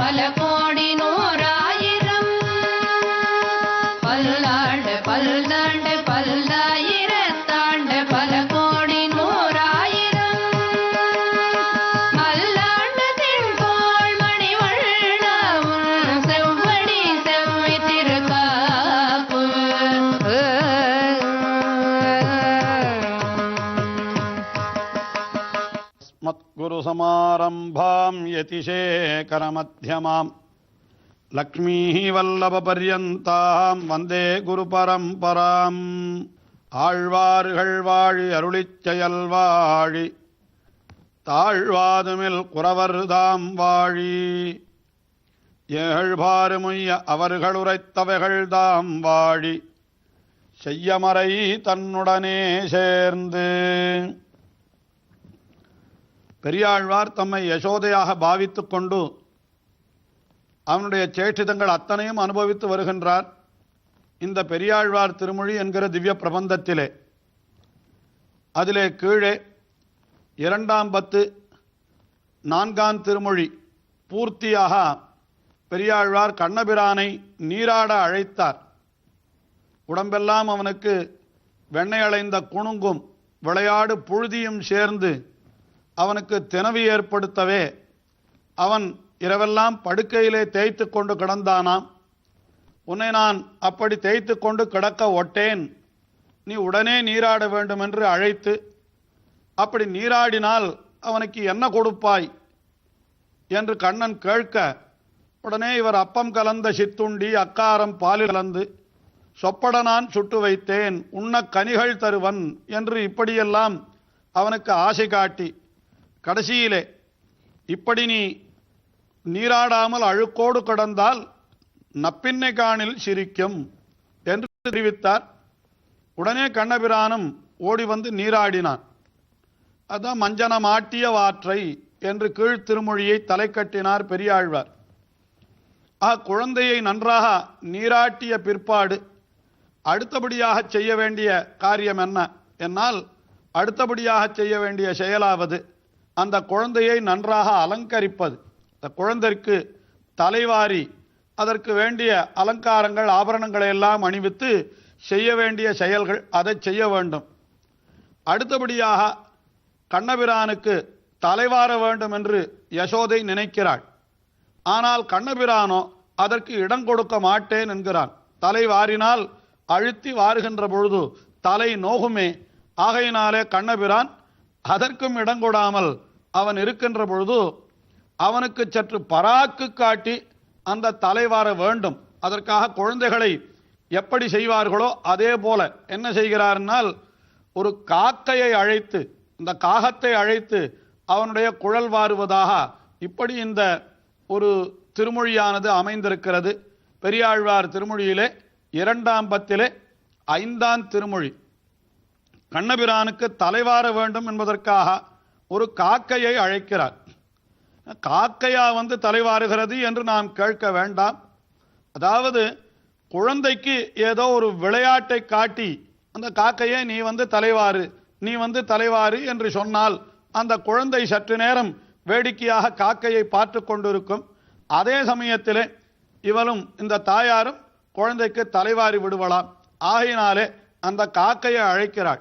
பல கோடி मत्गुरुसमारम्भां यतिशेखरमध्यमाम् लक्ष्मीः वल्लभपर्यन्तां वन्दे குருபரம்பராம் ஆழ்வார்கள் வாழி அருளிச் செயல் வாழி தாழ்வாதுமில் குறவர்தாம் வாழி ஏழ்பாறுமுய்ய அவர்களுரைத்தவைகள்தாம் வாழி செய்யமறை தன்னுடனே சேர்ந்து பெரியாழ்வார் தம்மை யசோதையாக பாவித்து கொண்டு அவனுடைய சேற்றிதங்கள் அத்தனையும் அனுபவித்து வருகின்றார். இந்த பெரியாழ்வார் திருமொழி என்கிற திவ்ய பிரபந்தத்திலே. அதிலே கீழே இரண்டாம் பத்து நான்காம் திருமொழி பூர்த்தியாக பெரியாழ்வார் கண்ணபிரானை நீராட அழைத்தார். உடம்பெல்லாம் அவனுக்கு வெண்ணெய் அலைந்த குணுங்கும் விளையாடு புழுதியும் சேர்ந்து அவனுக்கு தினவி ஏற்படுத்தவே அவன் இரவெல்லாம் படுக்கையிலே தேய்த்து கொண்டு கிடந்தானாம். உன்னை நான் அப்படி தேய்த்து கொண்டு கிடக்க ஒட்டேன். நீ உடனே நீராட வேண்டும் என்று அழைத்து அப்படி நீராடினால் அவனுக்கு என்ன கொடுப்பாய்? என்று கண்ணன் கேட்க உடனே இவர் அப்பம் கலந்த சித்துண்டி அக்காரம் பாலில் கலந்து சொப்பட நான் சுட்டு வைத்தேன் உண்ண கனிகள் தருவன் என்று இப்படியெல்லாம் அவனுக்கு ஆசை காட்டி கடைசியிலே இப்படி நீ நீராடாமல் அழுக்கோடு கடந்தால் நப்பின்னை காணில் சிரிக்கும் என்று தெரிவித்தார். உடனே கண்ணபிரானும் ஓடி வந்து நீராடினான். அதான் மஞ்சனம் ஆட்டிய வாற்றை என்று கீழ் திருமொழியை தலை கட்டினார் பெரியாழ்வார். ஆ குழந்தையை நன்றாக நீராட்டிய பிற்பாடு அடுத்தபடியாக செய்ய வேண்டிய காரியம் என்ன? என்னால் அடுத்தபடியாக செய்ய வேண்டிய செயலாவது அந்த குழந்தையை நன்றாக அலங்கரிப்பது. அந்த குழந்தைக்கு தலைவாரி அதற்கு வேண்டிய அலங்காரங்கள் ஆபரணங்களை எல்லாம் அணிவித்து செய்ய வேண்டிய செயல்கள் அதை செய்ய வேண்டும். அடுத்தபடியாக கண்ணபிரானுக்கு தலைவார வேண்டும் என்று யசோதை நினைக்கிறாள். ஆனால் கண்ணபிரானோ அதற்கு இடம் கொடுக்க மாட்டேன் என்கிறான். தலை வாரினால் அழுத்தி வாருகின்ற பொழுது தலை நோகுமே. ஆகையினாலே கண்ணபிரான் அதற்கும் இடம் கொடாமல் அவன் இருக்கின்ற பொழுது அவனுக்கு சற்று பராக்கு காட்டி அந்த தலைவார வேண்டும். அதற்காக குழந்தைகளை எப்படி செய்வார்களோ அதே போல என்ன செய்கிறார்னால் ஒரு காக்கையை அழைத்து இந்த காகத்தை அழைத்து அவனுடைய குழல் வாருவதாக இப்படி இந்த ஒரு திருமொழியானது அமைந்திருக்கிறது. பெரியாழ்வார் திருமொழியிலே இரண்டாம் பத்திலே ஐந்தாம் திருமொழி. கண்ணபிரானுக்கு தலைவார வேண்டும் என்பதற்காக ஒரு காக்கையை அழைக்கிறார். காக்கையா வந்து தலைவாருகிறது என்று நாம் கேட்க வேண்டாம். அதாவது குழந்தைக்கு ஏதோ ஒரு விளையாட்டை காட்டி அந்த காக்கையை நீ வந்து தலைவாரு நீ வந்து தலைவாரு என்று சொன்னால் அந்த குழந்தை சற்று நேரம் வேடிக்கையாக காக்கையை பார்த்து கொண்டிருக்கும். அதே சமயத்திலே இவளும் இந்த தாயாரும் குழந்தைக்கு தலைவாரி விடுவலாம். ஆகையினாலே அந்த காக்கையை அழைக்கிறாள்.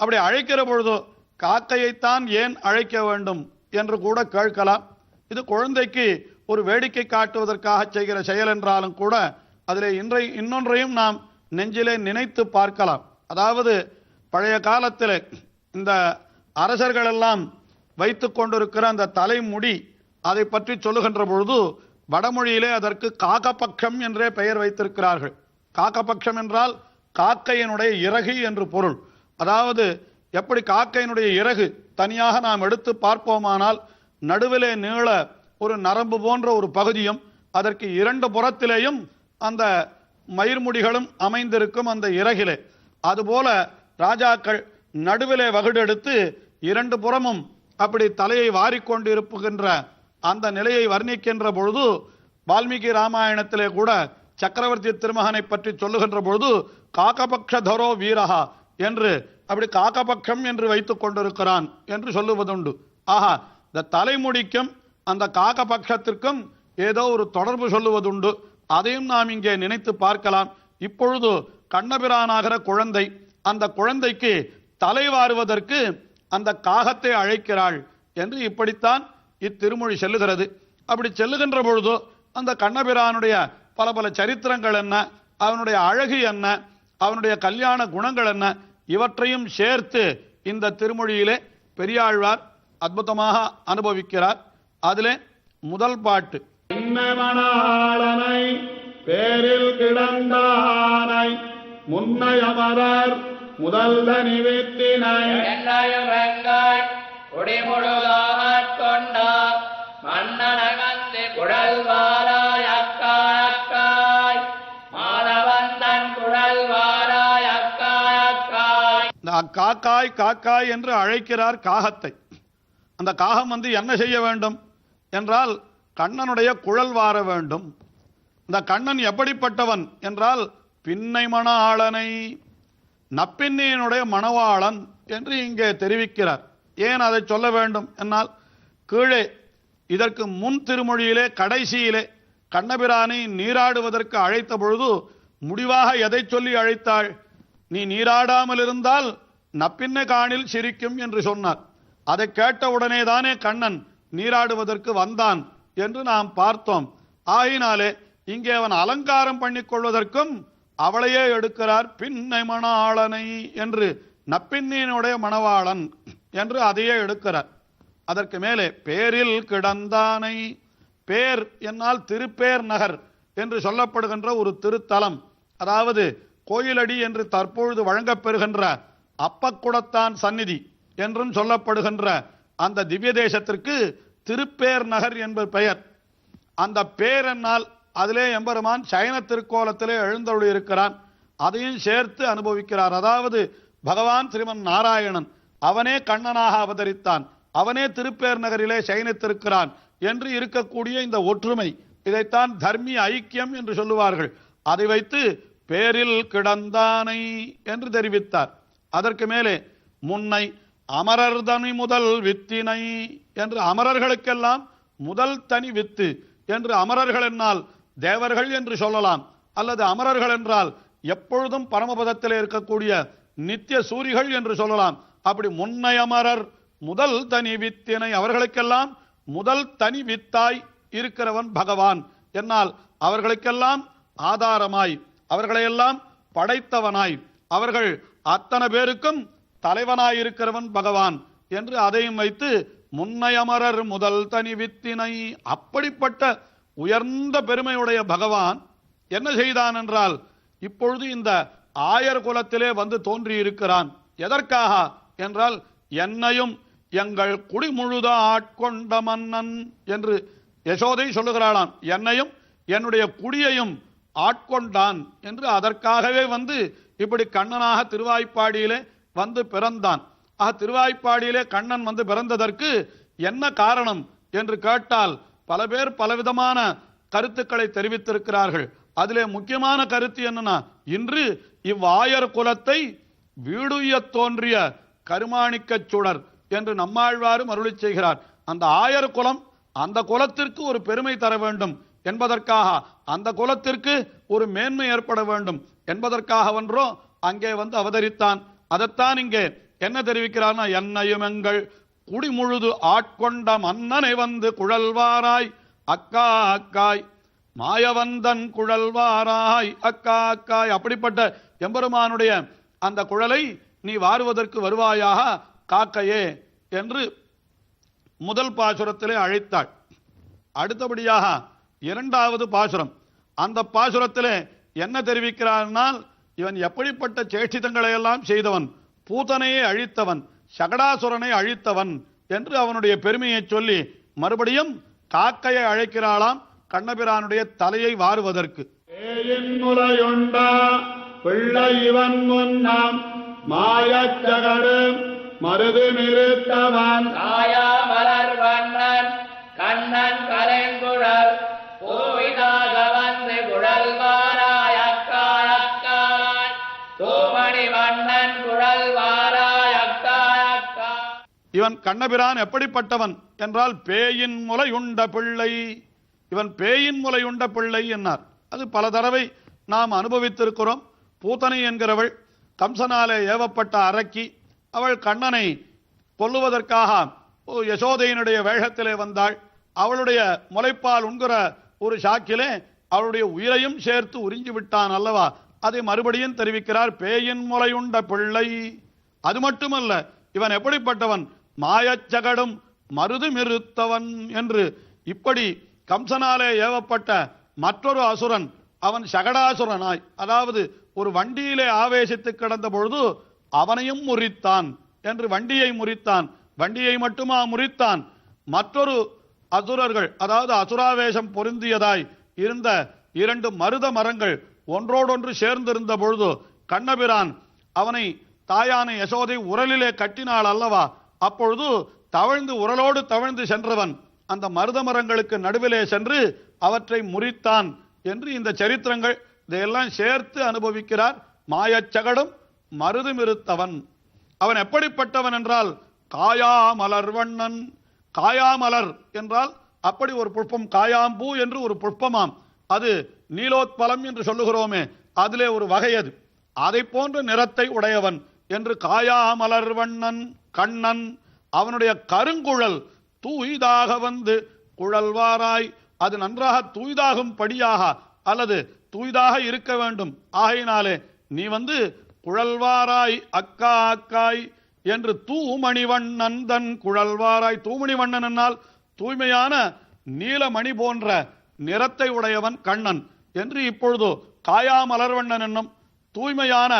அப்படி அழைக்கிற பொழுதோ காக்கையைத்தான் ஏன் அழைக்க வேண்டும் என்று கூட கேட்கலாம். இது குழந்தைக்கு ஒரு வேடிக்கை காட்டுவதற்காக செய்கிற செயல் என்றாலும் கூட அதிலே இன்றை இன்னொன்றையும் நாம் நெஞ்சிலே நினைத்து பார்க்கலாம். அதாவது பழைய காலத்தில் இந்த அரசர்களெல்லாம் வைத்து கொண்டிருக்கிற அந்த தலைமுடி அதை பற்றி சொல்லுகின்ற பொழுது வடமொழியிலே அதற்கு காக்கபக்ஷம் என்றே பெயர் வைத்திருக்கிறார்கள். காக்கபக்ஷம் என்றால் காக்கையினுடைய இறகு என்று பொருள். அதாவது எப்படி காக்கையினுடைய இறகு தனியாக நாம் எடுத்து பார்ப்போமானால் நடுவிலே நீள ஒரு நரம்பு போன்ற ஒரு பகுதியும் அதற்கு இரண்டு புறத்திலேயும் அந்த மயிர்முடிகளும் அமைந்திருக்கும் அந்த இறகிலே. அதுபோல ராஜாக்கள் நடுவிலே வகுடெடுத்து இரண்டு புறமும் அப்படி தலையை வாரிக்கொண்டு இருப்புகின்ற அந்த நிலையை வர்ணிக்கின்ற பொழுது வால்மீகி ராமாயணத்திலே கூட சக்கரவர்த்தி திருமகனை பற்றி சொல்லுகின்ற பொழுது காக்கபக்ஷ தரோ வீரஹா என்று அப்படி காக்கபக்ஷம் என்று வைத்துக் கொண்டிருக்கிறான் என்று சொல்லுவதுண்டு. ஆஹா இந்த தலைமுடிக்கும் அந்த காக்கபக்ஷத்திற்கும் ஏதோ ஒரு தொடர்பு சொல்லுவதுண்டு. அதையும் நாம் இங்கே நினைத்து பார்க்கலாம். இப்பொழுது கண்ணபிரானாகிற குழந்தை அந்த குழந்தைக்கு தலை வாருவதற்கு அந்த காகத்தை அழைக்கிறாள் என்று இப்படித்தான் இத்திருமொழி செல்லுகிறது. அப்படி செல்லுகின்ற பொழுது அந்த கண்ணபிரானுடைய பல பல சரித்திரங்கள் என்ன அவனுடைய அழகு என்ன அவனுடைய கல்யாண குணங்கள் என்ன இவற்றையும் சேர்த்து இந்த திருமொழியிலே பெரியாழ்வார் அற்புதமாக அனுபவிக்கிறார். அதிலே முதல் பாட்டு. பேரில் கிடந்தானை முன்னை அமரர் முதல்ல நிவித்தினை எண்ணாயும் வெங்காய் குடிமுழுதாகக் கொண்டா மன்னனகந்து குழல் காக்காய் காக்காய் என்று அழைக்கிறார் காகத்தை. அந்த காகம் வந்து என்ன செய்ய வேண்டும் என்றால் கண்ணனுடைய குழல் வார வேண்டும். இந்த கண்ணன் எப்படிப்பட்டவன் என்றால் பின்னை மணாளனை நப்பின்னியினுடைய மணவாளன் என்று இங்கே தெரிவிக்கிறார். ஏன் அதை சொல்ல வேண்டும் என்னால்? கீழே இதற்கு முன் திருமொழியிலே கடைசியிலே கண்ணபிரானை நீராடுவதற்கு அழைத்த பொழுது முடிவாக எதை சொல்லி அழைத்தாள்? நீ நீராடாமல் இருந்தால் நப்பின்ன காணில் சிரிக்கும் என்று சொன்னார். அதை கேட்ட தானே கண்ணன் நீராடுவதற்கு வந்தான் என்று நாம் பார்த்தோம். ஆயினாலே இங்கே அவன் அலங்காரம் பண்ணிக் கொள்வதற்கும் அவளையே எடுக்கிறார் பின்னை மணாளனை என்று நப்பின்னியினுடைய மணவாளன் என்று அதையே எடுக்கிறார். அதற்கு மேலே பேரில் கிடந்தானை பேர் என்னால் திருப்பேர் நகர் என்று சொல்லப்படுகின்ற ஒரு திருத்தலம் அதாவது கோயிலடி என்று தற்பொழுது வழங்கப்பெறுகின்ற அப்பக்குடத்தான் சந்நிதி என்றும் சொல்லப்படுகின்ற அந்த திவ்ய தேசத்திற்கு திருப்பேர் நகர் என்பது பெயர். அந்த பேர் என்னால் அதிலே எம்பெருமான் சைன திருக்கோலத்திலே எழுந்தருளி இருக்கிறான். அதையும் சேர்த்து அனுபவிக்கிறார். அதாவது பகவான் ஸ்ரீமன் நாராயணன் அவனே கண்ணனாக அவதரித்தான். அவனே திருப்பேர் நகரிலே சயனித்திருக்கிறான் என்று இருக்கக்கூடிய இந்த ஒற்றுமை இதைத்தான் தர்மி ஐக்கியம் என்று சொல்லுவார்கள். அதை வைத்து பேரில் கிடந்தானை என்று தெரிவித்தார். அதற்கு மேலே முன்னை அமரர் தனி முதல் வித்தினை என்று அமரர்களுக்கெல்லாம் முதல் தனி வித்து என்று அமரர்கள் என்னால் தேவர்கள் என்று சொல்லலாம். அல்லது அமரர்கள் என்றால் எப்பொழுதும் பரமபதத்தில் இருக்கக்கூடிய நித்திய சூரிகள் என்று சொல்லலாம். அப்படி முன்னை அமரர் முதல் தனி வித்தினை அவர்களுக்கெல்லாம் முதல் தனி வித்தாய் இருக்கிறவன் பகவான். என்னால் அவர்களுக்கெல்லாம் ஆதாரமாய் அவர்களையெல்லாம் படைத்தவனாய் அவர்கள் அத்தனை பேருக்கும் தலைவனாயிருக்கிறவன் பகவான் என்று அதையும் வைத்து முன்னையமரர் முதல் தனி வித்தினை அப்படிப்பட்ட உயர்ந்த பெருமையுடைய பகவான் என்ன செய்தான் என்றால் இப்பொழுது இந்த ஆயர் குலத்திலே வந்து தோன்றியிருக்கிறான். எதற்காக என்றால் என்னையும் எங்கள் குடிமுழுத ஆட்கொண்ட மன்னன் என்று யசோதை சொல்லுகிறாளாம். என்னையும் என்னுடைய குடியையும் ஆட்கொண்டான் என்று அதற்காகவே வந்து இப்படி கண்ணனாக திருவாய்ப்பாடியிலே வந்து பிறந்தான். ஆக திருவாய்ப்பாடியிலே கண்ணன் வந்து பிறந்ததற்கு என்ன காரணம் என்று கேட்டால் பல பேர் பலவிதமான கருத்துக்களை தெரிவித்திருக்கிறார்கள். அதிலே முக்கியமான கருத்து என்னன்னா இன்று இவ்வாயர் குலத்தை வீடுயத் தோன்றிய கருமாணிக்கச் சுடர் என்று நம்மாழ்வாரும் அருளி செய்கிறார். அந்த ஆயர் குலம் அந்த குலத்திற்கு ஒரு பெருமை தர வேண்டும் என்பதற்காக அந்த குலத்திற்கு ஒரு மேன்மை ஏற்பட வேண்டும். என்பதற்காகவென்றோ அங்கே வந்து அவதரித்தான். அதைத்தான் இங்கே என்ன தெரிவிக்கிறார்னா என்னையும் எங்கள் குடிமுழுது ஆட்கொண்ட மன்னனை வந்து குழல்வாராய் அக்கா அக்காய் மாயவந்தன் குழல்வாராய் அக்கா அக்காய். அப்படிப்பட்ட எம்பெருமானுடைய அந்த குழலை நீ வாருவதற்கு வருவாயாக காக்கையே என்று முதல் பாசுரத்திலே அழைத்தாள். அடுத்தபடியாக இரண்டாவது பாசுரம். அந்த பாசுரத்திலே என்ன தெரிவிக்கிறார்னால் இவன் எப்படிப்பட்ட சேஷ்டிதங்களை எல்லாம் செய்தவன்? பூதனையை அழித்தவன் சகடாசுரனை அழித்தவன் என்று அவனுடைய பெருமையை சொல்லி மறுபடியும் காக்கையை அழைக்கிறாளாம் கண்ணபிரானுடைய தலையை வாருவதற்கு. பிள்ளை இவன் முன்னாம் மருது நிறுத்தவன். இவன் கண்ணபிரான் எப்படிப்பட்டவன் என்றால் பேயின் முலையுண்ட பிள்ளை. இவன் பேயின் முலையுண்ட பிள்ளை என்னார். அது பல தடவை நாம் அனுபவித்திருக்கிறோம். பூத்தனை என்கிறவள் கம்சனாலே ஏவப்பட்ட அரக்கி அவள் கண்ணனை கொல்லுவதற்காக யசோதையினுடைய வேஷத்திலே வந்தாள். அவளுடைய முளைப்பால் உண்கிற ஒரு சாக்கிலே அவளுடைய உயிரையும் சேர்த்து உறிஞ்சி விட்டான் அல்லவா? அதை மறுபடியும் தெரிவிக்கிறார் பேயின் முலையுண்ட பிள்ளை. அது மட்டுமல்ல இவன் எப்படிப்பட்டவன்? மாயச்சகடும் மருதுமிருத்தவன் என்று இப்படி கம்சனாலே ஏவப்பட்ட மற்றொரு அசுரன் அவன் சகடாசுரனாய். அதாவது ஒரு வண்டியிலே ஆவேசித்து கிடந்த பொழுது அவனையும் முறித்தான் என்று வண்டியை முறித்தான். வண்டியை மட்டுமா முறித்தான்? மற்றொரு அசுரர்கள் அதாவது அசுராவேசம் பொருந்தியதாய் இருந்த இரண்டு மருத மரங்கள் ஒன்றோடொன்று சேர்ந்திருந்த பொழுது கண்ணபிரான் அவனை தாயான யசோதை உரலிலே கட்டினாள் அல்லவா? அப்பொழுது தவழ்ந்து உரலோடு தவழ்ந்து சென்றவன் அந்த மருத மரங்களுக்கு நடுவிலே சென்று அவற்றை முறித்தான் என்று இந்த சரித்திரங்கள் இதையெல்லாம் சேர்த்து அனுபவிக்கிறார் மாயச்சகடும் மருதுமிருத்தவன். அவன் எப்படிப்பட்டவன் என்றால் காயாமலர் வண்ணன். காயாமலர் என்றால் அப்படி ஒரு புஷ்பம் காயாம்பூ என்று ஒரு புஷ்பமாம். அது நீலோத்பலம் என்று சொல்லுகிறோமே அதிலே ஒரு வகை அது. அதை போன்ற நிறத்தை உடையவன். என்று காயாமலர் வண்ணன் கண்ணன் அவனுடைய கருங்குழல் தூய்தாக வந்து குழல்வாராய் அது நன்றாக தூய்தாகும் படியாக அல்லது தூய்தாக இருக்க வேண்டும். ஆகையினாலே நீ வந்து குழல்வாராய் அக்கா அக்காய் என்று தூமணிவண்ணன் தன் குழல்வாராய். தூமணிவண்ணன் என்னால் தூய்மையான நீலமணி போன்ற நிறத்தை உடையவன் கண்ணன் என்று இப்பொழுது காயாமலர்வண்ணன் என்னும் தூய்மையான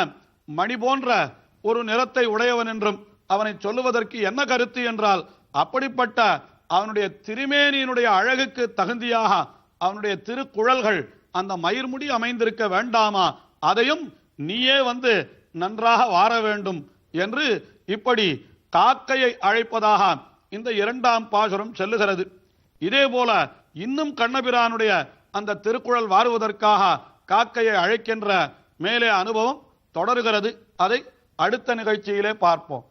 மணி போன்ற ஒரு நிறத்தை உடையவன் என்றும் அவனை சொல்லுவதற்கு என்ன கருத்து என்றால் அப்படிப்பட்ட அவனுடைய திருமேனியினுடைய அழகுக்கு தகுந்தியாக அவனுடைய திருக்குழல்கள் அந்த மயிர்முடி அமைந்திருக்க வேண்டாமா? அதையும் நீயே வந்து நன்றாக வார வேண்டும் என்று இப்படி காக்கையை அழைப்பதாக இந்த இரண்டாம் பாசுரம் செல்லுகிறது. இதே போல இன்னும் கண்ணபிரானுடைய அந்த திருக்குழல் வாருவதற்காக காக்கையை அழைக்கின்ற மேலே அனுபவம் தொடருகிறது. அதை அடுத்த நிகழ்ச்சியிலே பார்ப்போம்.